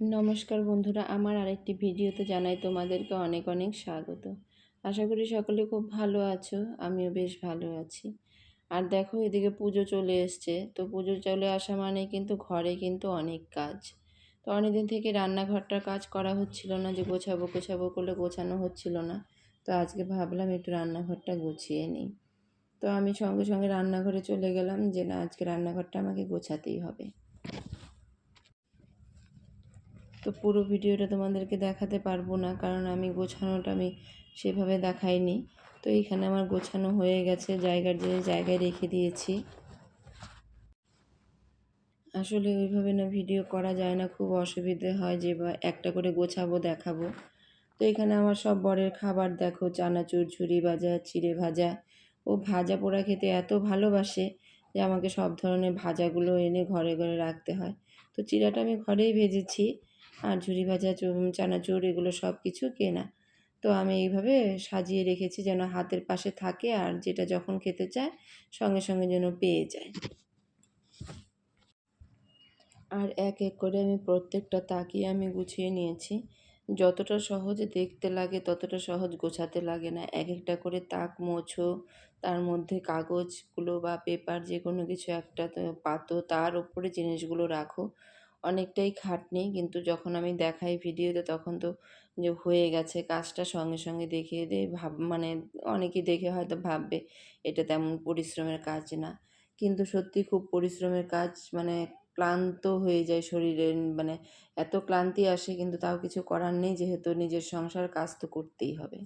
নমস্কার বন্ধুরা, আমার আরেকটি ভিডিওতে জানাই তোমাদেরকে অনেক অনেক স্বাগত। আশা করি সকলে খুব ভালো আছো, আমিও বেশ ভালো আছি। আর দেখো, এদিকে পুজো চলে এসছে। তো পুজো চলে আসা মানে কিন্তু ঘরে কিন্তু অনেক কাজ। তো অনেকদিন থেকে রান্নাঘরটার কাজ করা হচ্ছিল না, যে গোছাবো গোছাবো করলে গোছানো হচ্ছিল না। তো আজকে ভাবলাম একটু রান্নাঘরটা গুছিয়ে নিই। তো আমি সঙ্গে সঙ্গে রান্নাঘরে চলে গেলাম যে না, আজকে রান্নাঘরটা আমাকে গোছাতেই হবে। তো পুরো ভিডিওটা তোমাদেরকে দেখাতে পারব না, কারণ আমি গোছানোটা আমি সেভাবে দেখাইনি। তো এইখানে আমার গোছানো হয়ে গেছে, জায়গার যে জায়গায় রেখে দিয়েছি। আসলে ওইভাবে না ভিডিও করা যায় না, খুব অসুবিধে হয় যে বা একটা করে গোছাবো, দেখাবো। তো এখানে আমার সব বরের খাবার দেখো চানাচুর ঝুরি ভাজা, চিড়ে ভাজা। ও ভাজা পোড়া খেতে এত ভালোবাসে যে আমাকে সব ধরনের ভাজাগুলো এনে ঘরে ঘরে রাখতে হয়। তো চিড়াটা আমি ঘরেই ভেজেছি। আর ঝুরি ভাজা চানাচুর এগুলো সব কিছু কেনা। তো আমি এইভাবে সাজিয়ে রেখেছি যেন হাতের পাশে থাকে আর যেটা যখন খেতে চায় সঙ্গে সঙ্গে যেন পেয়ে যায়। আর এক এক করে আমি প্রত্যেকটা তাকিয়ে আমি গুছিয়ে নিয়েছি। যতটা সহজে দেখতে লাগে ততটা সহজ গোছাতে লাগে না। এক একটা করে তাক, মোছো, তার মধ্যে কাগজগুলো বা পেপার যে কোনো কিছু একটা পাতো, তার উপরে জিনিসগুলো রাখো। অনেকটাই খাটনি। কিন্তু যখন আমি দেখাই ভিডিওতে তখন তো যে হয়ে গেছে কাজটা সঙ্গে সঙ্গে দেখিয়ে দিয়ে ভাব মানে অনেকেই দেখে হয়তো ভাববে এটা তেমন পরিশ্রমের কাজ না। কিন্তু সত্যি খুব পরিশ্রমের কাজ মানে ক্লান্ত হয়ে যায় শরীরে মানে এত ক্লান্তি আসে কিন্তু তাও কিছু করার নেই, যেহেতু নিজের সংসার কাজ তো করতেই হবে।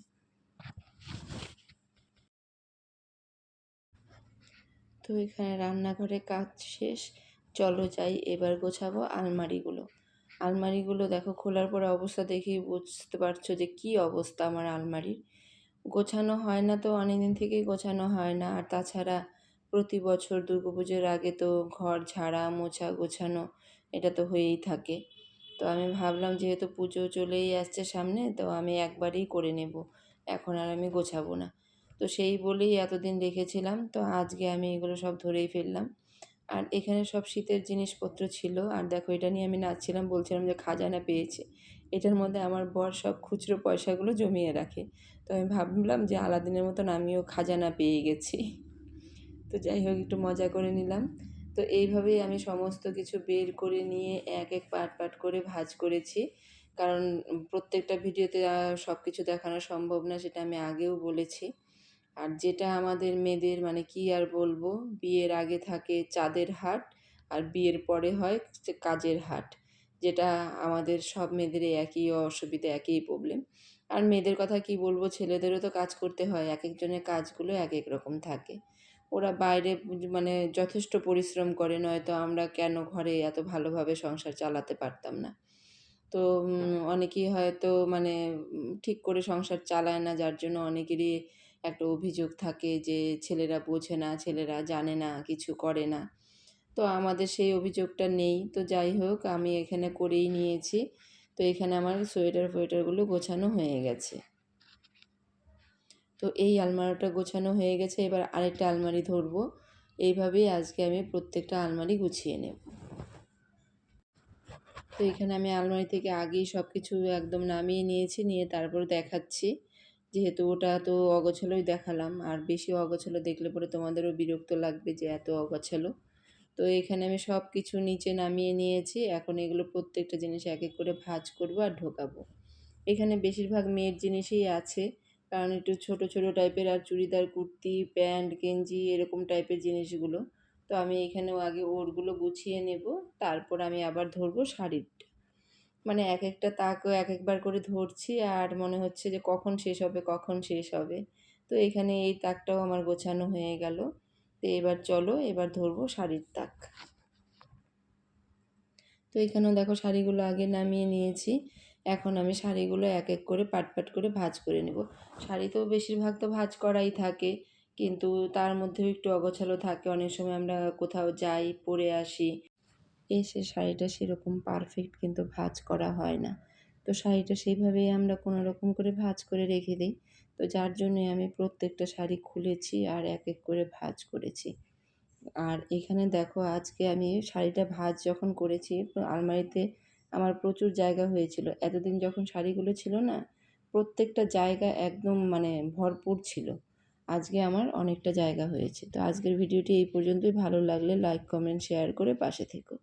তো এখানে রান্নাঘরে কাজ শেষ। চলো যাই, এবার গোছাবো আলমারিগুলো। আলমারিগুলো দেখো, খোলার পরে অবস্থা দেখেই বুঝতে পারছ যে কি অবস্থা আমার আলমারির। গোছানো হয় না তো, অনেকদিন থেকেই গোছানো হয় না। আর তাছাড়া প্রতি বছর পুজোর আগে তো ঘর ঝাড়া, মোছা গোছানো, এটা তো হয়েই থাকে। তো আমি ভাবলাম, যেহেতু পুজো চলেই আসছে সামনে, তো আমি একবারেই করে নেব। এখন আর আমি গোছাবো না। তো সেই বলেই এতদিন রেখেছিলাম। তো আজকে আমি এগুলো সব ধরেই ফেললাম। আর এখানে সব শীতের জিনিসপত্র ছিল। আর দেখো, এটা নিয়ে আমি নাচছিলাম, বলছিলাম যে খাজানা পেয়েছে। এটার মধ্যে আমার বর সব খুচরো পয়সাগুলো জমিয়ে রাখে। তো আমি ভাবলাম যে আলাদিনের মতন আমিও খাজানা পেয়ে গেছি। তো যাই হোক, একটু মজা করে নিলাম। তো এইভাবেই আমি সমস্ত কিছু বের করে নিয়ে এক এক পাট পাট করে ভাজ করেছি। কারণ প্রত্যেকটা ভিডিওতে সব কিছু দেখানো সম্ভব না, সেটা আমি আগেও বলেছি। আর যেটা আমাদের মেয়েদের মানে কি আর বলব বিয়ের আগে থাকে চাঁদের হাট আর বিয়ের পরে হয় কাজের হাট। যেটা আমাদের সব মেয়েদের একই অসুবিধা একই প্রবলেম আর মেয়েদের কথা কি বলব ছেলেদেরও তো কাজ করতে হয় এক একজনের কাজগুলো এক এক রকম থাকে। ওরা বাইরে মানে যথেষ্ট পরিশ্রম করে নয়তো আমরা কেন ঘরে এত ভালোভাবে সংসার চালাতে পারতাম না। তো অনেকেই হয়তো মানে ঠিক করে সংসার চালায় না যার জন্য অনেকেরই একটা অভিযোগ থাকে যে ছেলেরা বোঝে না, ছেলেরা জানে না, কিছু করে না। তো আমাদের সেই অভিযোগটা নেই। তো যাই হোক, আমি এখানে করেই নিয়েছি। তো এখানে আমার সোয়েটার ফোয়েটারগুলো গোছানো হয়ে গেছে। তো এই আলমারিটা গোছানো হয়ে গেছে। এবার আরেকটা আলমারি ধরবো। এইভাবেই আজকে আমি প্রত্যেকটা আলমারি গুছিয়ে নেব। তো এখানে আমি আলমারি থেকে আগেই সব কিছু একদম নামিয়ে নিয়েছি। নিয়ে তারপর দেখাচ্ছি। যেহেতু ওটা তো অগোছালোই দেখালাম, আর বেশি অগোছালো দেখলে পরে তোমাদেরও বিরক্ত লাগবে যে এত অগোছালো। তো এখানে আমি সব কিছু নিচে নামিয়ে নিয়েছি, এখন এগুলো প্রত্যেকটা জিনিস এক এক করে ভাজ করব আর ঢোকাবো। এখানে বেশিরভাগ মেয়ের জিনিসই আছে, কারণ একটু ছোট ছোট টাইপের, আর চুড়িদার, কুর্তি, প্যান্ট, গেঞ্জি এরকম টাইপের জিনিসগুলো। তো আমি এখানেও আগে ওরগুলো গুছিয়ে নেব, তারপর আমি আবার ধরবো শাড়িরটা মানে এক একটা তাকও এক একবার করে ধরছি আর মনে হচ্ছে যে কখন শেষ হবে, কখন শেষ হবে। তো এখানে এই তাকটাও আমার গোছানো হয়ে গেল। তো এবার চলো, এবার ধরবো শাড়ির তাক। তো এখানেও দেখো শাড়িগুলো আগে নামিয়ে নিয়েছি। এখন আমি শাড়িগুলো এক এক করে পাট পাট করে ভাজ করে নেব। শাড়ি তো বেশিরভাগ তো ভাজ করাই থাকে, কিন্তু তার মধ্যেও একটু অগোছালো থাকে। অনেক সময় আমরা কোথাও যাই, পরে আসি এসে শাড়িটা সেরকম পারফেক্ট কিন্তু ভাজ করা হয় না। তো শাড়িটা সেইভাবেই আমরা কোনো রকম করে ভাজ করে রেখে দিই। তো যার জন্যে আমি প্রত্যেকটা শাড়ি খুলেছি আর এক এক করে ভাজ করেছি। আর এখানে দেখো, আজকে আমি শাড়িটা ভাজ যখন করেছি, আলমারিতে আমার প্রচুর জায়গা হয়েছিল। এতদিন যখন শাড়িগুলো ছিল না, প্রত্যেকটা জায়গা একদম মানে ভরপুর ছিল। আজকে আমার অনেকটা জায়গা হয়েছে। তো আজকের ভিডিওটি এই পর্যন্তই। ভালো লাগলে লাইক কমেন্ট শেয়ার করে পাশে থেকো।